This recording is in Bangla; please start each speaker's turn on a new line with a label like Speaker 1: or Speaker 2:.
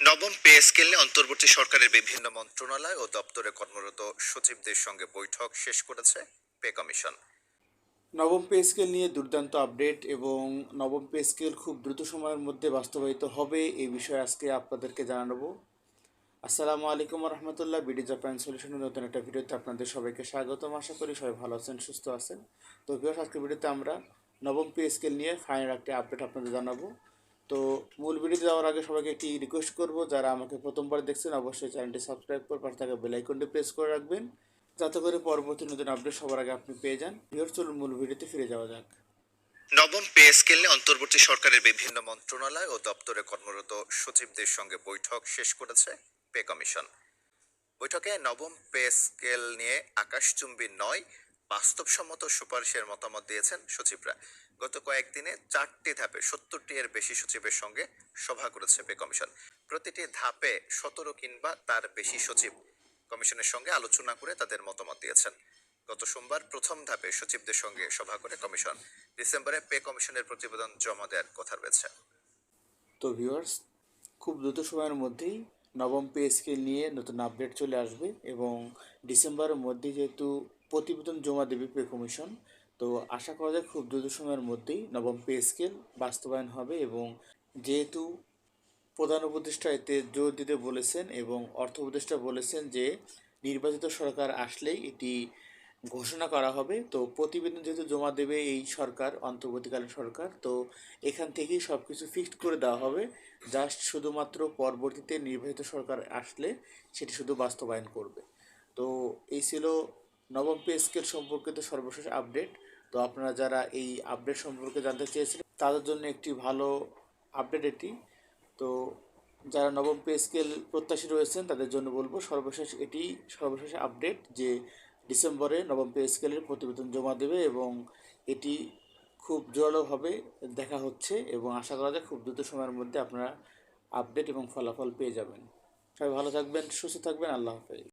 Speaker 1: নবম পে স্কেলে অন্তর্বর্তী সরকারের বিভিন্ন মন্ত্রণালয় ও দপ্তরে কর্মরত সচিবদের সঙ্গে বৈঠক শেষ করেছে পে কমিশন।
Speaker 2: নবম পে স্কেল নিয়ে দুর্দান্ত আপডেট এবং নবম পে স্কেল খুব দ্রুত সময়ের মধ্যে বাস্তবায়িত হবে এই বিষয়ে আজকে আপনাদেরকে জানাব। আসসালামু আলাইকুম রহমতুল্লাহ, বিডি জাপান সলিউশনের নতুন একটা ভিডিওতে আপনাদের সবাইকে স্বাগতম। আশা করি সবাই ভালো আছেন, সুস্থ আছেন। তো ভিউয়ার্স আজকের ভিডিওতে আমরা নবম পে স্কেল নিয়ে ফাইনাল একটা আপডেট আপনাদের জানাব। তো মূল ভিডিওতে যাওয়ার আগে সবাইকে একটি রিকোয়েস্ট করব, যারা আমাকে প্রথমবার দেখছেন, অবশ্যই চ্যানেলটি সাবস্ক্রাইব করে পাশে থাকা বেল আইকনটি প্রেস করে রাখবেন। যাতে করে পরবর্তী নতুন আপডেট সবার আগে আপনি পেয়ে যান। ভিউয়ার্স, চলুন মূল ভিডিওতে ফিরে যাওয়া যাক।
Speaker 1: নবম পে স্কেলে অন্তর্বর্তী সরকারের বিভিন্ন মন্ত্রণালয় ও দপ্তরে কর্মরত সচিবদের সঙ্গে বৈঠক শেষ করেছে পে কমিশন বৈঠকে নবম পে স্কেল নিয়ে আকাশচুম্বী নয় বাস্তবসম্মত সুপারিশের মতামত দিয়েছেন সচিবরা গত কয়েকদিনে চারটি ধাপে সত্তরটি এর বেশি সচিবের সঙ্গে সভা করেছে পে কমিশন। প্রতিটি ধাপে সতেরো কিংবা তার বেশি সচিব কমিশনের সঙ্গে আলোচনা করে তাদের মতামত দিয়েছেন। গত সোমবার প্রথম ধাপে সচিবদের সঙ্গে সভা করে কমিশন। ডিসেম্বরে পে কমিশনের প্রতিবেদন জমা দেওয়ার কথা রয়েছে।
Speaker 2: তো ভিউয়ার্স খুব দ্রুত সময়ের মধ্যেই নবম পে স্কেল নিয়ে নতুন আপডেট চলে আসবে এবং ডিসেম্বরের মধ্যে যেহেতু প্রতিবেদন জমা দেবে পে কমিশন, তো আশা করা যায় খুব দ্রুত সময়ের মধ্যেই নবম পে স্কেল বাস্তবায়ন হবে এবং যেহেতু প্রধান উপদেষ্টা এতে জোর দিতে বলেছেন এবং অর্থ উপদেষ্টা বলেছেন যে নির্বাচিত সরকার আসলেই এটি ঘোষণা করা হবে। তো প্রতিবেদন যেহেতু জমা দেবে এই সরকার, অন্তর্বর্তীকালীন সরকার, তো এখান থেকেই সব কিছু ফিক্সড করে দেওয়া হবে। জাস্ট শুধুমাত্র পরবর্তীতে নির্বাচিত সরকার আসলে সেটি শুধু বাস্তবায়ন করবে। তো এই ছিল নবম পে স্কেল সম্পর্কিত সর্বশেষ আপডেট তো আপনারা যারা এই আপডেট সম্পর্কে জানতে চেয়েছিলেন, তাদের জন্য একটি ভালো আপডেট এটি। তো যারা নবম পে স্কেল প্রত্যাশী রয়েছেন, তাদের জন্য বলব সর্বশেষ এটি সর্বশেষ আপডেট যে ডিসেম্বরে নবম পে স্কেলের প্রতিবেদন জমা দেবে এবং এটি খুব জোরালোভাবে দেখা হচ্ছে এবং আশা করা যায় খুব দ্রুত সময়ের মধ্যে আপনারা আপডেট এবং ফলাফল পেয়ে যাবেন। সবাই ভালো থাকবেন, সুস্থ থাকবেন, আল্লাহ হাফেজ।